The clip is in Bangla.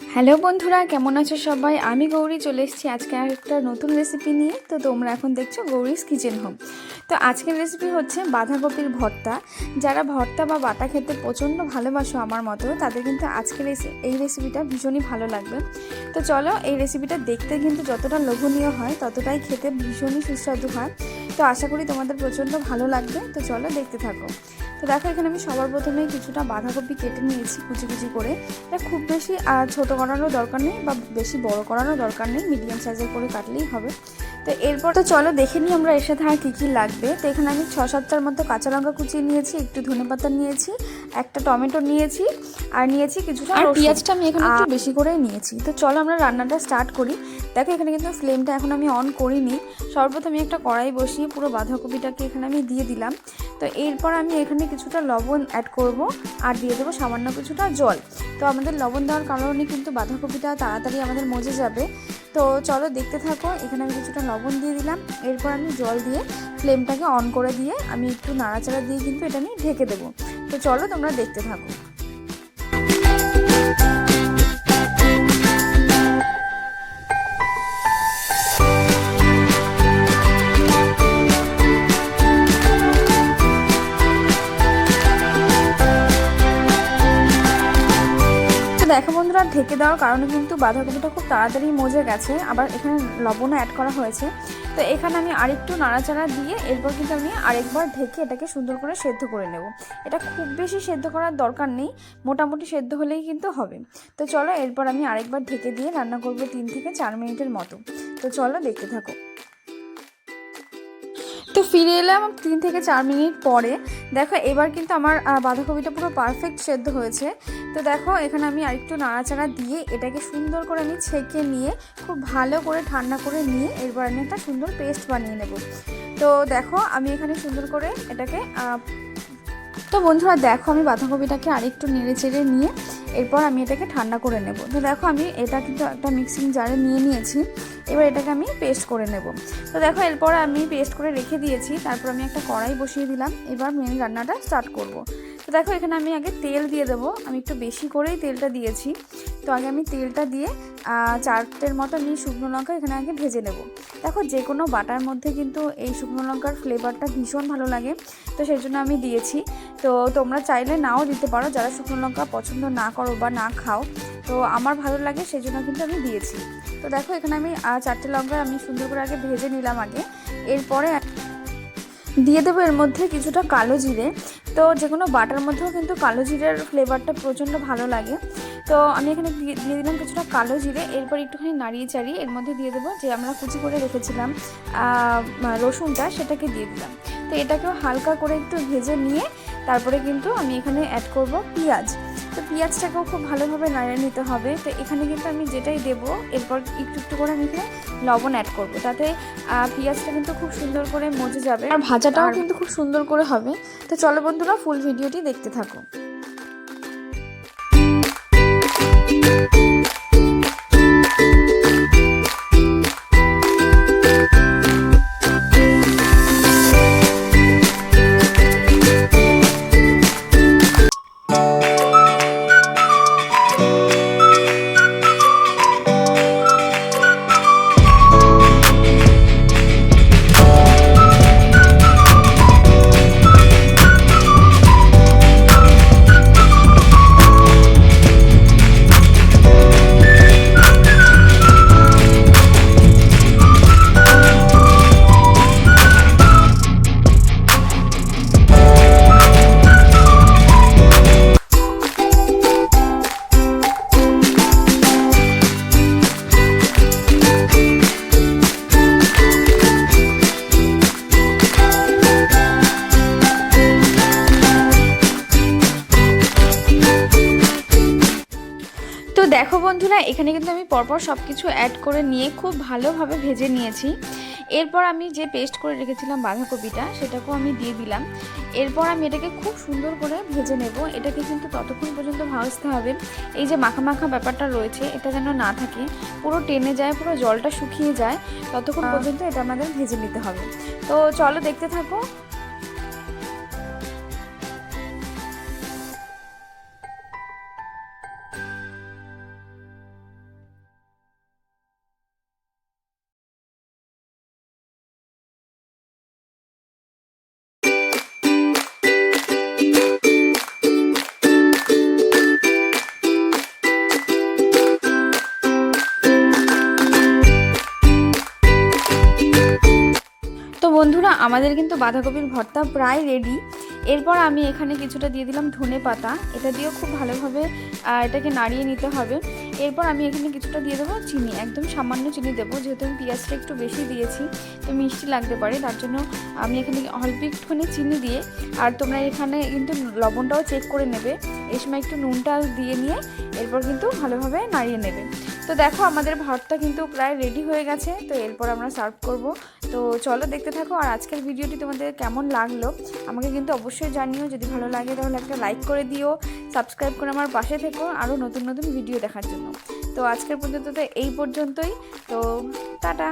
হ্যালো বন্ধুরা, কেমন আছো সবাই? আমি গৌরী, চলে এসেছি আজকে একটা নতুন রেসিপি নিয়ে। তো তোমরা এখন দেখছ গৌরীস কিচেন হোম তো আজকের রেসিপি হচ্ছে বাঁধাকপির ভর্তা। যারা ভর্তা বা বাটা খেতে প্রচণ্ড ভালোবাসো আমার মতো, তাদের কিন্তু আজকের এই রেসিপিটা ভীষণই ভালো লাগবে। তো চলো এই রেসিপিটা দেখতে কিন্তু যতটা লোভনীয় হয়, ততটাই খেতে ভীষণই সুস্বাদু হয়। তো আশা করি তোমাদের প্রচণ্ড ভালো লাগবে। তো চলো দেখতে থাকো। তো দেখো, এখানে আমি সবার প্রথমে কিছুটা বাঁধাকপি কেটে নিয়েছি কুচি কুচি করে। এটা খুব বেশি ছোট করানোর দরকার নেই বা বেশি বড় করানোর দরকার নেই। মিডিয়াম সাইজের করে কাটলেই হবে। তো এরপর তো চলো দেখে নিই আমরা এর সাথে আর কী কী লাগবে। তো এখানে আমি ছ সাতটার মতো কাঁচা লঙ্কা কুচিয়ে নিয়েছি একটু ধনেপাতা নিয়েছি একটা টমেটো নিয়েছি আর নিয়েছি কিছুটা আর পেঁয়াজটা আমি এখানে একটু বেশি করে নিয়েছি। তো চলো আমরা রান্নাটা স্টার্ট করি। দেখো এখানে কিন্তু ফ্লেমটা এখন আমি অন করিনি। সর্বপ্রথম আমি একটা কড়াই বসিয়ে পুরো বাঁধাকপিটাকে এখানে আমি দিয়ে দিলাম। তো এরপর আমি এখানে কিছুটা লবণ অ্যাড করব আর দিয়ে দেবো সামান্য কিছুটা জল। তো আমাদের লবণ দেওয়ার কারণে কিন্তু বাঁধাকপিটা তাড়াতাড়ি আমাদের মজে যাবে। তো চলো দেখতে থাকো, এখানে আমি কিছুটা লবণ দিয়ে দিলাম। এরপর আমি জল দিয়ে ফ্লেমটাকে অন করে দিয়ে আমি একটু নাড়াচাড়া দিয়ে কিন্তু এটা আমি ঢেকে দেবো। তো চলো তোমরা দেখতে থাকো। দেখো বন্ধুরা ঢেকে দেওয়ার কারণে কিন্তু বাঁধাকপিটা খুব তাড়াতাড়ি মজে গেছে। আবার এখানে লবণও অ্যাড করা হয়েছে। তো এখানে আমি আরেকটু নাড়াচাড়া দিয়ে এরপর কিন্তু আমি আরেকবার ঢেকে এটাকে সুন্দর করে সেদ্ধ করে নেব। এটা খুব বেশি সেদ্ধ করার দরকার নেই, মোটামুটি সেদ্ধ হলেই কিন্তু হবে। তো চলো, এরপর আমি আরেকবার ঢেকে দিয়ে রান্না করব তিন থেকে চার মিনিটের মতো। তো চলো, দেখতে থাকো। তো ফিরে এলাম তিন থেকে চার মিনিট পরে। দেখো, এবার কিন্তু আমার বাঁধাকপিটা পুরো পারফেক্ট সেদ্ধ হয়েছে। তো দেখো, এখানে আমি আরেকটু নাড়াচাড়া দিয়ে এটাকে সুন্দর করে আমি ছেঁকে নিয়ে, খুব ভালো করে ঠান্ডা করে নিয়ে, এরপর আমি একটা সুন্দর পেস্ট বানিয়ে নেব। তো দেখো, আমি এখানে সুন্দর করে এটাকে তো বন্ধুরা দেখো, আমি বাঁধাকপিটাকে আরেকটু নেড়ে চেড়ে নিয়ে এরপর আমি এটাকে ঠান্ডা করে নেব। তো দেখো আমি এটা কিন্তু একটা মিক্সিং জারে নিয়ে নিয়েছি। এবার এটাকে আমি পেস্ট করে নেব। তো দেখো এরপর আমি পেস্ট করে রেখে দিয়েছি। তারপর আমি একটা কড়াই বসিয়ে দিলাম। এবার মেন রান্নাটা স্টার্ট করব। তো দেখো এখানে আমি আগে তেল দিয়ে দেবো। আমি একটু বেশি করেই তেলটা দিয়েছি। তো আগে আমি তেলটা দিয়ে চারটের মতো আমি শুকনো লঙ্কা এখানে আগে ভেজে নেব। দেখো যে কোনো বাটার মধ্যে কিন্তু এই শুকনো লঙ্কার ফ্লেভারটা ভীষণ ভালো লাগে। তো সেই জন্য আমি দিয়েছি। তো তোমরা চাইলে নাও দিতে পারো, যারা শুকনো লঙ্কা পছন্দ না করো বা না খাও। তো আমার ভালো লাগে সেই জন্য কিন্তু আমি দিয়েছি। তো দেখো, এখানে আমি চারটে লঙ্কা আমি সুন্দর করে আগে ভেজে নিলাম আগে। এরপরে দিয়ে দেবো এর মধ্যে কিছুটা কালো জিরে। তো যে কোনো বাটার মধ্যেও কিন্তু কালো জিরের ফ্লেভারটা প্রচণ্ড ভালো লাগে। তো আমি এখানে দিয়ে দিলাম কিছুটা কালো জিরে। এরপর একটুখানি নাড়িয়ে চাড়িয়ে এর মধ্যে দিয়ে দেবো যে আমরা কুচি করে রেখেছিলাম রসুনটা, সেটাকে দিয়ে দিলাম। তো এটাকেও হালকা করে একটু ভেজে নিয়ে তারপরে কিন্তু আমি এখানে অ্যাড করব পেঁয়াজ। তো পেঁয়াজটাকেও খুব ভালোভাবে নাড়িয়ে নিতে হবে। তো এখানে কিন্তু আমি যেটাই দেবো এরপর একটু একটু করে আমি এখানে লবণ অ্যাড করব। তাতে পেঁয়াজটা কিন্তু খুব সুন্দর করে মজে যাবে। আর ভাজাটাও কিন্তু খুব সুন্দর করে হবে। তো চলো বন্ধুরা ফুল ভিডিওটি দেখতে থাকো। দেখো বন্ধুরা এখানে কিন্তু আমি পরপর সব কিছু অ্যাড করে নিয়ে খুব ভালোভাবে ভেজে নিয়েছি। এরপর আমি যে পেস্ট করে রেখেছিলাম বাঁধাকপিটা সেটাকেও আমি দিয়ে দিলাম। এরপর আমি এটাকে খুব সুন্দর করে ভেজে নেব। এটাকে কিন্তু ততক্ষণ পর্যন্ত ভাজতে হবে। এই যে মাখা মাখা ব্যাপারটা রয়েছে এটা যেন না থাকে পুরো টেনে যায় পুরো জলটা শুকিয়ে যায় ততক্ষণ পর্যন্ত এটা আমাদের ভেজে নিতে হবে। তো চলো দেখতে থাকো। বন্ধুরা, আমাদের কিন্তু বাঁধাকপির ভর্তা প্রায় রেডি এরপর আমি এখানে কিছুটা দিয়ে দিলাম ধনে পাতা। এটা দিয়েও খুব ভালোভাবে এটাকে নাড়িয়ে নিতে হবে। এরপর আমি এখানে কিছুটা দিয়ে দেবো চিনি, একদম সামান্য চিনি দেবো, যেহেতু আমি পেঁয়াজটা একটু বেশি দিয়েছি, তো মিষ্টি লাগতে পারে, তার জন্য আমি এখানে অল্প একটুখানি চিনি দিয়ে, আর তোমরা এখানে কিন্তু লবণটাও চেক করে নেবে। এই সময় একটু নুনটা দিয়ে নিয়ে, এরপর কিন্তু ভালোভাবে নাড়িয়ে নেবে। তো দেখো, আমাদের ভাতটা কিন্তু প্রায় রেডি হয়ে গেছে, তো এরপর আমরা সার্ভ করব। তো চলো দেখতে থাকো, আর আজকের ভিডিওটি তোমাদের কেমন লাগল? আমাকে কিন্তু অবশ্যই জানিও, যদি ভালো লাগে তাহলে একটা লাইক করে দিও সাবস্ক্রাইব করে আমার পাশে থেকো, আরও নতুন নতুন ভিডিও দেখার জন্য। তো আজকের পর্যন্ত তো এই পর্যন্তই, তো টাটা।